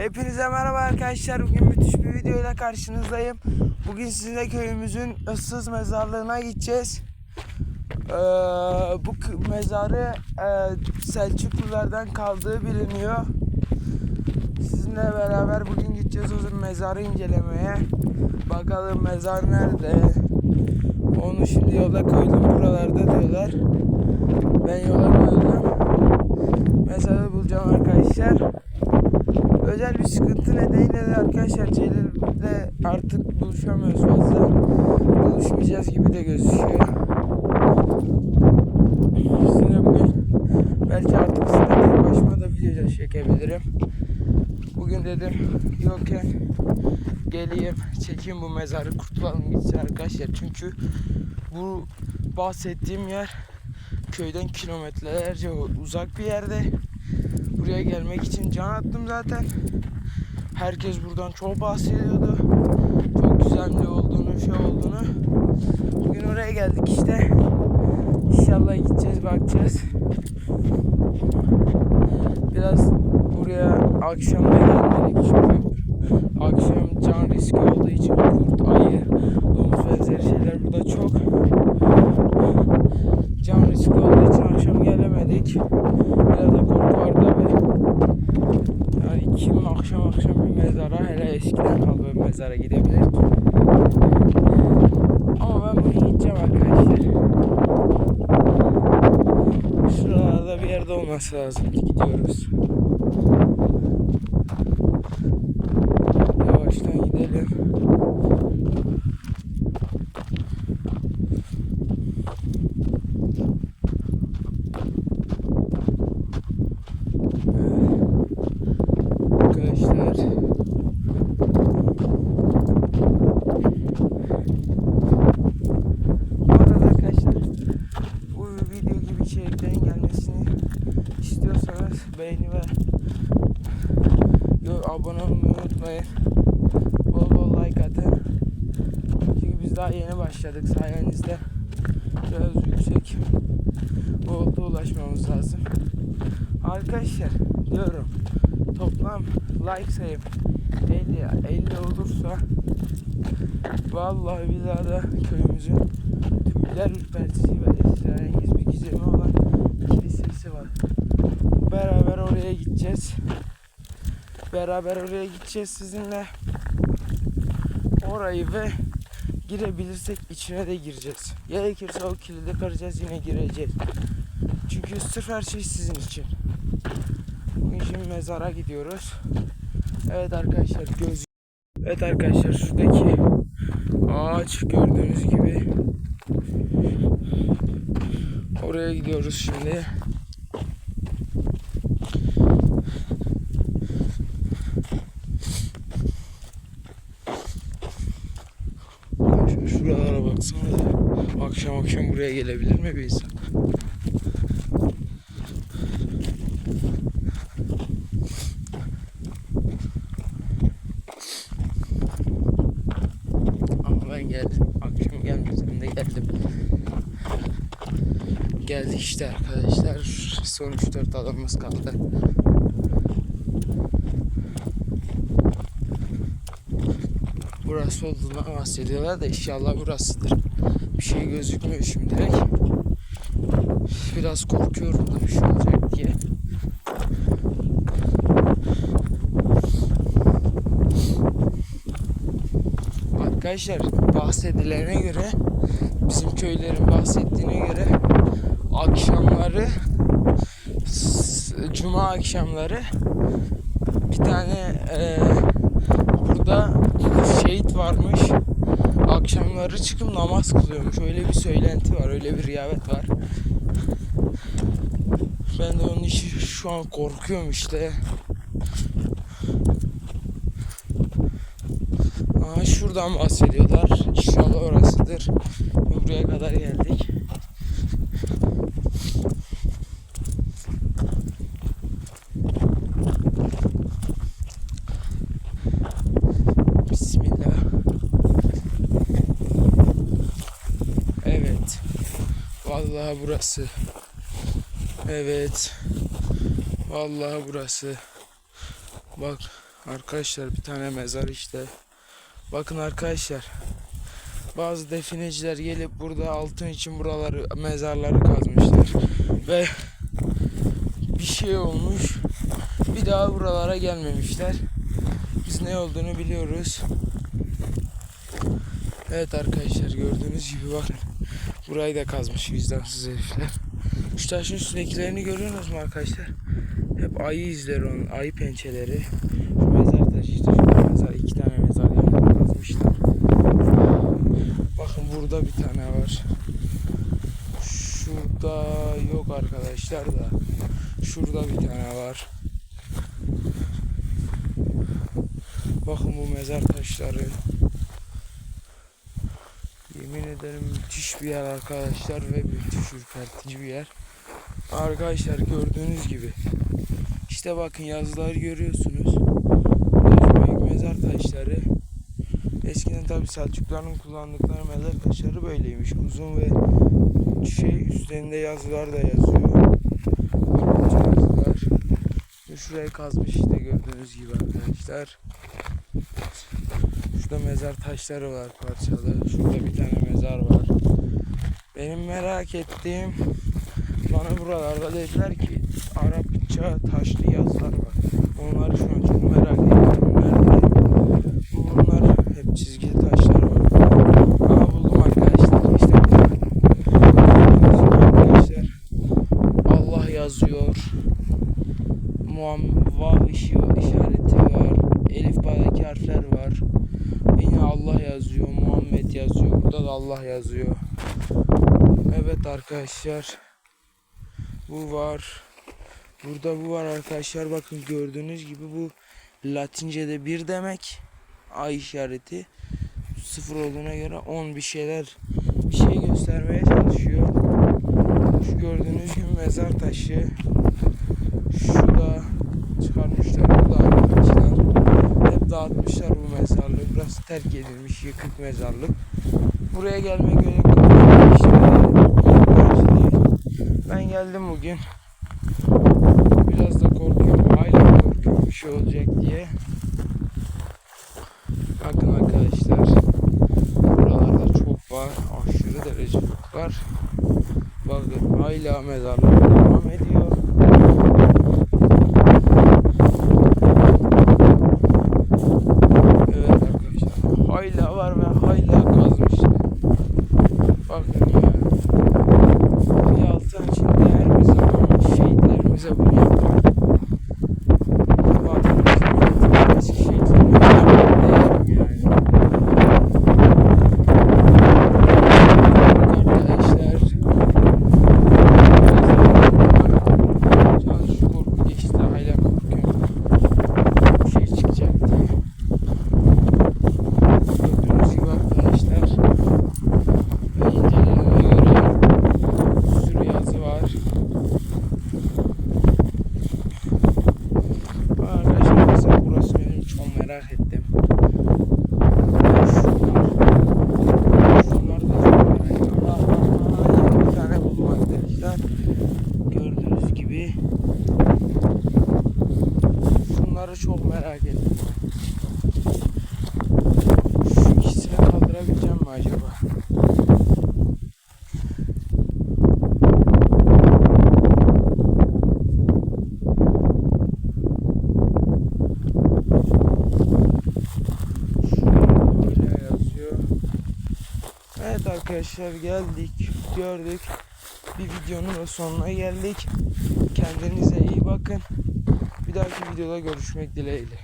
Hepinize merhaba arkadaşlar. Bugün müthiş bir videoyla karşınızdayım. Bugün sizinle köyümüzün ıssız mezarlığına gideceğiz. Ee, bu mezarı e, Selçuklulardan kaldığı biliniyor. Sizinle beraber bugün gideceğiz o mezarı incelemeye. Bakalım mezar nerede? Onu şimdi yola koydum buralarda diyorlar. Ben yola koydum. Mezarı bulacağım arkadaşlar özel bir sıkıntı nedeniyle de arkadaşlar Celil'le artık buluşamıyoruz fazla. Buluşmayacağız gibi de gözüküyor. Sizinle bugün belki artık sizinle tek başıma da video çekebilirim. Bugün dedim yokken geleyim çekeyim bu mezarı kurtulalım gitsin arkadaşlar. Çünkü bu bahsettiğim yer köyden kilometrelerce uzak bir yerde. Buraya gelmek için can attım zaten. Herkes buradan çok bahsediyordu. Çok güzel olduğunu, şey olduğunu. Bugün oraya geldik işte. İnşallah gideceğiz, bakacağız. Biraz buraya akşam da gelmedik çünkü akşam can riski olduğu için kurt, ayı, domuz benzeri şeyler burada çok. Can riski olduğu için akşam gelemedik. Biraz da korku vardı ve yani kim akşam akşam bir mezara hele eskiden kaldı bir mezara gidebilir ki? Ama ben bugün gideceğim arkadaşlar. Şuralarda bir yerde olması lazım gidiyoruz. Yavaştan gidelim. Arkadaşlar Bu arada arkadaşlar bu video gibi içeriklerin gelmesini istiyorsanız beğeni ve yo- abone olmayı unutmayın. Bol bol like atın. Çünkü biz daha yeni başladık sayenizde. Biraz yüksek volta ulaşmamız lazım. Arkadaşlar diyorum toplam like sayım 50 50 olursa vallahi bir daha da köyümüzün tümüler ürpertisi ve esrarengiz bir gizemi olan kilisesi var. Beraber oraya gideceğiz. Beraber oraya gideceğiz sizinle. Orayı ve girebilirsek içine de gireceğiz. Gerekirse o kilidi kıracağız yine gireceğiz. Çünkü sırf her şey sizin için. Bugün şimdi mezara gidiyoruz. Evet arkadaşlar göz Evet arkadaşlar şuradaki ağaç gördüğünüz gibi oraya gidiyoruz şimdi. Arkadaşlar Şuralara baksana da akşam akşam buraya gelebilir mi bir insan? Ama ben geldim. Akşam gelmesem de geldim. Geldik işte arkadaşlar. Son 3-4 adamımız kaldı. Burası olduğuna bahsediyorlar da inşallah burasıdır. Bir şey gözükmüyor şimdilik. Biraz korkuyorum da bir şey olacak diye. Arkadaşlar bahsedilene göre bizim köylerin bahsettiğine göre akşamları cuma akşamları bir tane e, burada şehit varmış akşamları çıkıp namaz kılıyormuş öyle bir söylenti var öyle bir riyavet var ben de onun için şu an korkuyorum işte Aa, şuradan bahsediyorlar. İnşallah orasıdır. Buraya kadar geldik. Bismillah. Evet. Burası. Evet. Vallahi burası. Bak Arkadaşlar bir tane mezar işte. Bakın arkadaşlar. Bazı defineciler gelip burada altın için buraları mezarları kazmışlar. Ve bir şey olmuş. Bir daha buralara gelmemişler. Biz ne olduğunu biliyoruz. Evet arkadaşlar gördüğünüz gibi bakın. Burayı da kazmış vicdansız herifler. Şu taşın üstündekilerini görüyorsunuz mu arkadaşlar? Hep ayı izleri onun, ayı pençeleri. Şu mezar taşı işte şurada mezar, iki tane mezar yani kazmışlar. Bakın burada bir tane var. Şurada yok arkadaşlar da. Şurada bir tane var. Bakın bu mezar taşları. Yemin ederim müthiş bir yer arkadaşlar ve müthiş ürpertici bir yer. Arkadaşlar gördüğünüz gibi. İşte bakın yazıları görüyorsunuz. Büyük mezar taşları. Eskiden tabi Selçukluların kullandıkları mezar taşları böyleymiş. Uzun ve şey üstlerinde yazılar da yazıyor. Yazılar. Ve Şurayı kazmış işte gördüğünüz gibi arkadaşlar. Şurada mezar taşları var parçalı. Şurada bir tane mezar var. Benim merak ettiğim bana buralarda dediler ki Arapça taşlı yazılar var. Onları şu an çok merak ediyorum. Nerede? Bunlar hep çizgili taşlar var. Aa buldum arkadaşlar. İşte arkadaşlar. Allah yazıyor. Muam vav işi işareti var. Elif bağdaki harfler var. Yine Allah yazıyor. Muhammed yazıyor. Allah yazıyor. Evet arkadaşlar. Bu var. Burada bu var arkadaşlar. Bakın gördüğünüz gibi bu Latince'de bir demek. Ay işareti. Sıfır olduğuna göre 10 bir şeyler bir şey göstermeye çalışıyor. Şu gördüğünüz gibi mezar taşı. Şu da çıkarmışlar. Bu da arkadaşlar. Hep dağıtmışlar bu mezarlığı. Burası terk edilmiş yıkık mezarlık. Buraya gelmek gerek yok. İşte ben geldim bugün. Biraz da korkuyorum. Hala korkuyorum bir şey olacak diye. Bakın arkadaşlar. Buralarda çok var. Aşırı derece çok var. Bakın hala mezarlar devam ediyor. Evet arkadaşlar. Hala var ve hala kazmışlar. Bakın ya. Bir altın için değer mi zaman şehitlerimize bunu yapan? Bakın bizim eski şehitlerimize değer mi yani? Arkadaşlar. Şu an şu korku geçti. Hala korkuyorum. Bir şey çıkacak diye. Gördüğünüz gibi arkadaşlar. Ve incelememe göre bir sürü yazı var. Arkadaşlar mesela burası benim çok merak ettim. Şunlar. Şunlar da çok merak ettim. Aa, aa, aa, Bir tane buldum arkadaşlar. Gördüğünüz gibi. Şunları çok merak ettim. Şu ikisini kaldırabileceğim mi acaba? Evet arkadaşlar geldik, gördük. Bir videonun sonuna geldik. Kendinize iyi bakın. Bir dahaki videoda görüşmek dileğiyle.